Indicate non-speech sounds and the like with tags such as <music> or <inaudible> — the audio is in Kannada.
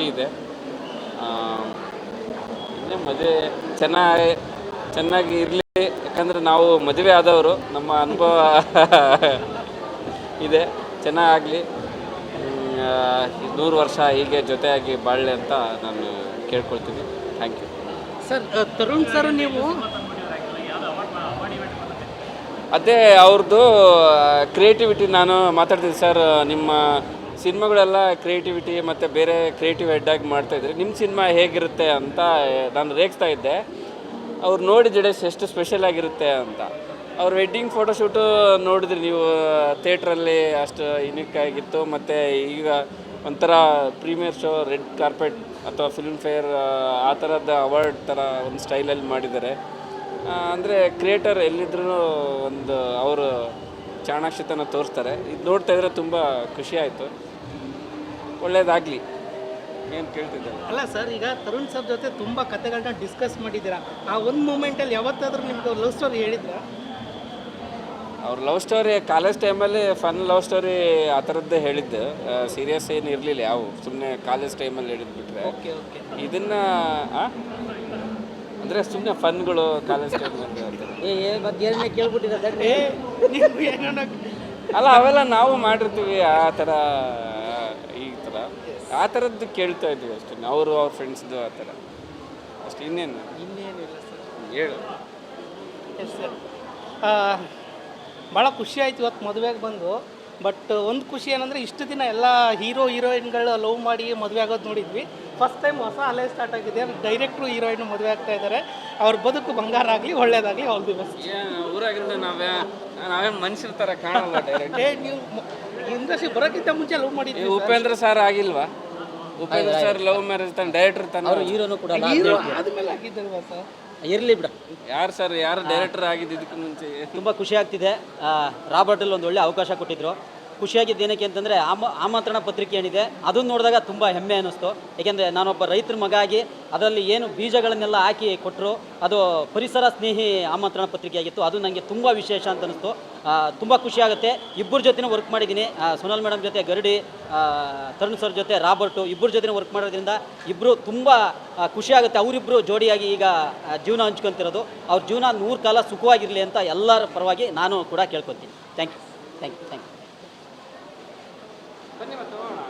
ಖುಷಿ ಇದೆ. ಇನ್ನೇ ಮದುವೆ ಚೆನ್ನಾಗಿ ಚೆನ್ನಾಗಿ ಇರಲಿ ಯಾಕಂದರೆ ನಾವು ಮದುವೆ ಆದವರು ನಮ್ಮ ಅನುಭವ <laughs> ಇದೆ. ಚೆನ್ನಾಗಲಿ. ನೂರು ವರ್ಷ ಹೀಗೆ ಜೊತೆಯಾಗಿ ಬಾಳಲಿ ಅಂತ ನಾನು ಕೇಳ್ಕೊಳ್ತೀನಿ. Thank you sir Tarun sir ನೀವು? ಅದೇ ಅವ್ರದ್ದು ಕ್ರಿಯೇಟಿವಿಟಿ ನಾನು ಮಾತಾಡ್ತೀನಿ ಸರ್ ನಿಮ್ಮ ಸಿನಿಮಾಗಳೆಲ್ಲ ಕ್ರಿಯೇಟಿವಿಟಿ ಮತ್ತು ಬೇರೆ ಕ್ರಿಯೇಟಿವ್ ಹೆಡ್ಡಾಗಿ ಮಾಡ್ತಾಯಿದ್ರೆ ನಿಮ್ಮ ಸಿನಿಮಾ ಹೇಗಿರುತ್ತೆ ಅಂತ ನಾನು ರೇಗ್ತಾ ಇದ್ದೆ. ಅವ್ರು ನೋಡಿ ಜಡೇಶ್ ಎಷ್ಟು ಸ್ಪೆಷಲ್ ಆಗಿರುತ್ತೆ ಅಂತ. ಅವ್ರ ವೆಡ್ಡಿಂಗ್ ಫೋಟೋಶೂಟು ನೋಡಿದ್ರಿ ನೀವು, ಥಿಯೇಟ್ರಲ್ಲಿ ಅಷ್ಟು ಯುನಿಕ್ ಆಗಿತ್ತು. ಮತ್ತು ಈಗ ಒಂಥರ ಪ್ರೀಮಿಯರ್ ಶೋ ರೆಡ್ ಕಾರ್ಪೆಟ್ ಅಥವಾ ಫಿಲ್ಮ್ ಫೇರ್ ಆ ಥರದ ಅವಾರ್ಡ್ ಥರ ಒಂದು ಸ್ಟೈಲಲ್ಲಿ ಮಾಡಿದ್ದಾರೆ. ಅಂದರೆ ಕ್ರಿಯೇಟರ್ ಎಲ್ಲಿದ್ರೂ ಒಂದು ಅವರು ಚಾಣಾಕ್ಷತನ ತೋರಿಸ್ತಾರೆ. ಇದು ನೋಡ್ತಾ ಇದ್ರೆ ತುಂಬ ಖುಷಿ ಆಯಿತು. ಒಳ್ಳೇದಾಗಲಿ. ಏನು ಕೇಳ್ತಿದ್ದಾರೆ? ಅಲ್ಲ ಸರ್ ಈಗ ತರುಣ್ ಸರ್ ಜೊತೆ ತುಂಬ ಕತೆಗಳನ್ನ ಡಿಸ್ಕಸ್ ಮಾಡಿದ್ದೀರಾ? ಆ ಒಂದು ಮೂಮೆಂಟಲ್ಲಿ ಯಾವತ್ತಾದರೂ ನಿಮ್ಗೆ ಲವ್ ಸ್ಟೋರಿ ಹೇಳಿದ್ರ? ಅವ್ರ ಲವ್ ಸ್ಟೋರಿ ಕಾಲೇಜ್ ಟೈಮಲ್ಲಿ ಫನ್ ಲವ್ ಸ್ಟೋರಿ ಆ ಥರದ್ದೇ ಹೇಳಿದ್ದು. ಸೀರಿಯಸ್ ಏನು ಇರಲಿಲ್ಲ ಯಾವ. ಸುಮ್ಮನೆ ಕಾಲೇಜ್ ಟೈಮಲ್ಲಿ ಹೇಳಿದ್ ಬಿಟ್ರೆ. ಇದನ್ನು ಅಂದರೆ ಸುಮ್ಮನೆ ಫನ್ಗಳು ಕಾಲೇಜ್ ಟೈಮಲ್ಲಿ ಮತ್ತೆ ಏನೇ ಅಲ್ಲ ಅವೆಲ್ಲ ನಾವು ಮಾಡಿರ್ತೀವಿ ಆ ಥರ ಈ ಥರ. ಆ ಥರದ್ದು ಕೇಳ್ತಾ ಇದ್ವಿ ಅಷ್ಟೇ. ಅವರು ಅವ್ರ ಫ್ರೆಂಡ್ಸ್ದು ಆ ಥರ. ಅಷ್ಟು ಇನ್ನೇನು? ಇನ್ನೇನಿಲ್ಲ ಸರ್. ಹೇಳು. Yes sir. ಭಾಳ ಖುಷಿ ಆಯ್ತು ಇವತ್ತು ಮದುವೆಗೆ ಬಂದು. ಬಟ್ ಒಂದು ಖುಷಿ ಏನಂದರೆ ಇಷ್ಟು ದಿನ ಎಲ್ಲ ಹೀರೋ ಹೀರೋಯಿನ್ಗಳು ಲವ್ ಮಾಡಿ ಮದುವೆ ಆಗೋದು ನೋಡಿದ್ವಿ. ಫಸ್ಟ್ ಟೈಮ್ ಹೊಸ ಅಲೆ ಸ್ಟಾರ್ಟ್ ಆಗಿದೆ. ಡೈರೆಕ್ಟ್ರು ಹೀರೋಯಿನ್ ಮದುವೆ ಆಗ್ತಾ ಇದ್ದಾರೆ ಅವ್ರ ಬದುಕು ಬಂಗಾರ ಆಗಲಿ ಒಳ್ಳೇದಾಗಲಿ ಆಲ್ ದಿ ಬೆಸ್ಟ್ ಊರಾಗಿರೋದು ನಾವೇ ನಾವೇನು ಮನುಷ್ಯರ ಥರ ಕಾಣಲ್ಲ ಡೈರೆಕ್ಟ್ ಏ ನೀವು ಇಂಡಸ್ಟ್ರಿ ಬರೋಕ್ಕಿಂತ ಮುಂಚೆ ಲವ್ ಮಾಡಿದ್ವಿ ಉಪೇಂದ್ರ ಸರ್ ಆಗಿಲ್ವಾ? ಉಪೇಂದ್ರ ಸರ್ ಲವ್ ಮ್ಯಾರೇಜ್ ತಾನೆ ಡೈರೆಕ್ಟರ್ ತಾನೆ ಅವರು ಹೀರೋನು ಕೂಡ ಹೀರೋ ಆದಮೇಲೆ. ಆಗಿದ್ದಲ್ವಾ ಸರ್ ಇರಲಿ ಬಿಡ. ಯಾರು ಸರ್ ಯಾರು ಡೈರೆಕ್ಟರ್ ಆಗಿದ್ದು ಇದಕ್ಕೆ ಮುಂಚೆ? ತುಂಬ ಖುಷಿ ಆಗ್ತಿದೆ. ರಾಬರ್ಟಲ್ಲಿ ಒಂದು ಒಳ್ಳೆ ಅವಕಾಶ ಕೊಟ್ಟಿದ್ರು. ಖುಷಿಯಾಗಿದ್ದು ಏನಕ್ಕೆ ಅಂತಂದರೆ ಆಮ ಆಮಂತ್ರಣ ಪತ್ರಿಕೆ ಏನಿದೆ, ಅದನ್ನು ನೋಡಿದಾಗ ತುಂಬ ಹೆಮ್ಮೆ ಅನ್ನಿಸ್ತು. ಏಕೆಂದರೆ ನಾನೊಬ್ಬ ರೈತರ ಮಗ ಆಗಿ ಅದರಲ್ಲಿ ಏನು ಬೀಜಗಳನ್ನೆಲ್ಲ ಹಾಕಿ ಕೊಟ್ಟರು ಅದು ಪರಿಸರ ಸ್ನೇಹಿ ಆಮಂತ್ರಣ ಪತ್ರಿಕೆ ಆಗಿತ್ತು. ಅದು ನನಗೆ ತುಂಬ ವಿಶೇಷ ಅಂತ ಅನ್ನಿಸ್ತು. ತುಂಬ ಖುಷಿ ಆಗುತ್ತೆ. ಇಬ್ಬರ ಜೊತೆನೂ ವರ್ಕ್ ಮಾಡಿದ್ದೀನಿ. ಸೋನಲ್ ಮೇಡಮ್ ಜೊತೆ, ಗರಡಿ ತರುಣ್ ಸರ್ ಜೊತೆ, ರಾಬರ್ಟು, ಇಬ್ಬರ ಜೊತೆ ವರ್ಕ್ ಮಾಡೋದ್ರಿಂದ ಇಬ್ಬರು ತುಂಬ ಖುಷಿಯಾಗುತ್ತೆ ಅವರಿಬ್ಬರು ಜೋಡಿಯಾಗಿ ಈಗ ಜೀವನ ಹಂಚ್ಕೊತಿರೋದು. ಅವ್ರ ಜೀವನ ನೂರು ಕಾಲ ಸುಖವಾಗಿರಲಿ ಅಂತ ಎಲ್ಲರ ಪರವಾಗಿ ನಾನು ಕೂಡ ಕೇಳ್ಕೊತೀನಿ. Thank you thank you thank you ಬನ್ನಿ ಮತ್ತೆ ಹೋಗೋಣ.